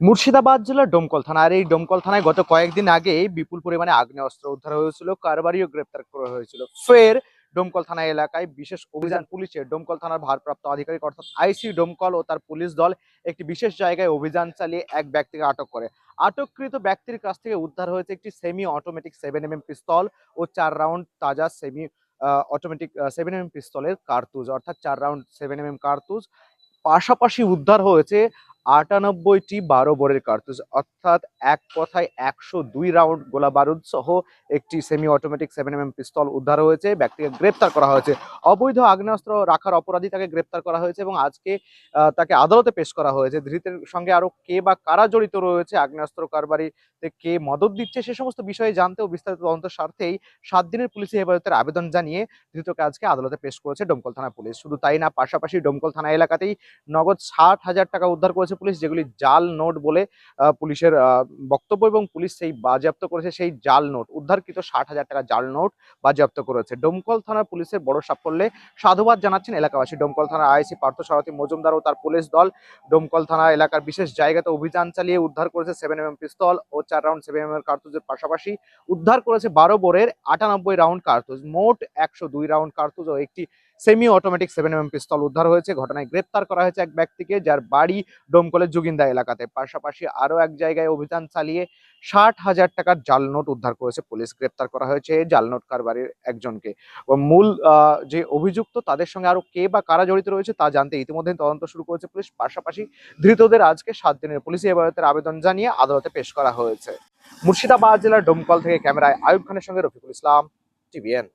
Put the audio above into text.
মুর্শিদাবাদ জেলার ডোমকল থানা। আর এই ডোমকল থানায় গত কয়েকদিন আগে বিপুল পরিমাণে আগ্নেয়াস্ত্র উদ্ধার হয়েছিল, কারবারিও গ্রেপ্তার করা হয়েছিল। ফের ডোমকল থানা এলাকায় বিশেষ অভিযান পুলিশের ডোমকল থানার ভারপ্রাপ্ত আধিকারিক অর্থাৎ আইসি ডোমকল ও তার পুলিশ দল একটি বিশেষ জায়গায় অভিযান চালিয়ে এক ব্যক্তিকে আটক করে। আটককৃত ব্যক্তির কাছ থেকে উদ্ধার হয়েছে একটি semi automatic seven M pistol ও চার রাউন্ড তাজা সেমি অটোমেটিক সেভেন এম পিস্তলের কার্তুজ অর্থাৎ চার রাউন্ড সেভেন এম কার্তুজ পাশাপাশি উদ্ধার হয়েছে আটানব্বইটি বারো বোরের কার্তুজ, অর্থাৎ এক কথায় একশো দুই রাউন্ড গোলা বারুদ সহ একটি semi automatic seven M pistol উদ্ধার হয়েছে, ব্যক্তিকে গ্রেপ্তার করা হয়েছে। অবৈধ আগ্নেয়াস্ত্র রাখার অপরাধী তাকে গ্রেপ্তার করা হয়েছে এবং আজকে তাকে আদালতে পেশ করা হয়েছে। ধৃতের সঙ্গে আরও কে বা কারা জড়িত রয়েছে, আগ্নেয়াস্ত্র কারবারিতে কে মদত দিচ্ছে, সে সমস্ত বিষয়ে জানতে ও বিস্তারিত তদন্তের স্বার্থেই সাত দিনের পুলিশি হেফাজতের আবেদন জানিয়ে ধৃতকে আজকে আদালতে পেশ করেছে ডোমকল থানা পুলিশ। শুধু তাই না, পাশাপাশি ডোমকল থানা এলাকাতেই নগদ ষাট হাজার টাকা উদ্ধার করেছে পুলিশ, যেগুলি জাল নোট বলে পুলিশের বক্তব্য এবং পুলিশ সেই বাজেয়াপ্ত করেছে সেই জাল নোট। উদ্ধারকৃত ষাট হাজার টাকা জাল নোট বাজেয়াপ্ত করেছে। ডোমকল থানার পুলিশের বড় সাফল্যে সাধুবাদ জানাচ্ছেন এলাকাবাসী। ডোমকল থানার আইসি পার্থ সারথী মজুমদার ও তার পুলিশ দল ডোমকল থানা এলাকার বিশেষ জায়গাতে অভিযান চালিয়ে উদ্ধার করেছে সেভেন এম পিস্তল ও চার রাউন্ড সেভেন এম কার্তুজের পাশাপাশি উদ্ধার করেছে বারো বোরের আটানব্বই রাউন্ড কার্তুজ মোট একশো দুই রাউন্ড কার্তুজ ও একটি semi automatic seven M pistol উদ্ধার হয়েছে। ঘটনায় গ্রেপ্তার করা হয়েছে এক ব্যক্তিকে, যার বাড়ি ডোমকলের যোগিন্দা এলাকাতে। পাশাপাশি আরও এক জায়গায় অভিযান চালিয়ে ষাট হাজার টাকার জাল নোট উদ্ধার করেছে পুলিশ। গ্রেপ্তার করা হয়েছে জাল নোট কারবারের একজনকে। মূল যে অভিযুক্ত, তাদের সঙ্গে আরও কে বা কারা জড়িত রয়েছে তা জানতে ইতিমধ্যে তদন্ত শুরু করেছে পুলিশ। পাশাপাশি ধৃতদের আজকে সাত দিনের পুলিশি হেফাজতের আবেদন জানিয়ে আদালতে পেশ করা হয়েছে। মুর্শিদাবাদ জেলার ডোমকল থেকে ক্যামেরায় আয়ুব খানের সঙ্গে রফিকুল ইসলাম, টিভিএন।